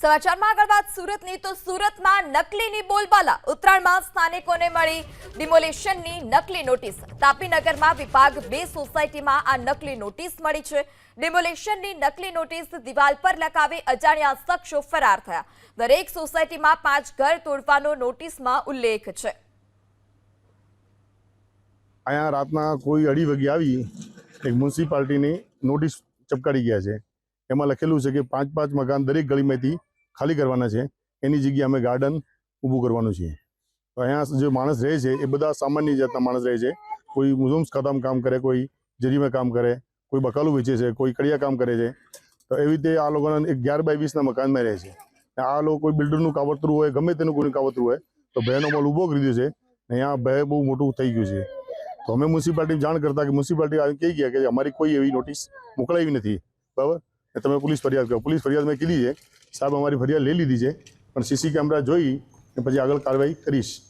સમાચારમાં સુરતની. તો સુરતમાં નકલીની બોલબાલા. ઉત્તરાયણમાં સ્થાનિકોને મળી ડિમોલેશનની નકલી નોટિસ. તાપીનગરમાં વિભાગ બે સોસાયટીમાં આ નકલી નોટિસ મળી છે. ડિમોલેશનની નકલી નોટિસ દિવાલ પર લગાવી અજાણ્યા શખ્સો ફરાર થયા. દરેક સોસાયટીમાં પાંચ ઘર તોડવાનો નોટિસમાં ઉલ્લેખ છે. અહીંયા રાતના કોઈ અઢી વાગે આવી, એક મ્યુનિસિપાલિટીની નોટિસ ચપકાડી ગયા છે. એમાં લખેલું છે કે પાંચ પાંચ મકાન દરેક ગળીમાંથી ખાલી કરવાના છે. એની જગ્યાએ અમે ગાર્ડન ઊભું કરવાનું છે. તો અહીંયા જે માણસ રહે છે, એ બધા સામાન્ય જાતના માણસ રહે છે. કોઈ મુઝમ્સ ખાતામાં કામ કરે, કોઈ જરીમાં કામ કરે, કોઈ બકાલું વેચે છે, કોઈ કડિયા કામ કરે છે. તો એવી રીતે આ લોકોના અગિયાર બાય વીસના મકાનમાં રહે છે. આ લોકો કોઈ બિલ્ડરનું કાવતરું હોય, ગમે તેનું કોઈનું કાવતરું હોય, તો ભયનો મોલ ઊભો કરી દીધો છે. અહીંયા ભય બહુ મોટું થઈ ગયું છે. તો અમે મ્યુનિસિપાલિટી જાણ કરતા કે મ્યુનિસિપાલિટી કહી ગયા કે અમારી કોઈ એવી નોટિસ મોકલાવી નથી. બરાબર? ને તમે પોલીસ ફરિયાદ કરો. પોલીસ ફરિયાદ મેં કીધી છે. સાહેબ અમારી ફરિયાદ લઈ લીધી છે. પણ સીસી કેમેરા જોઈ ને પછી આગળ કાર્યવાહી કરીશ.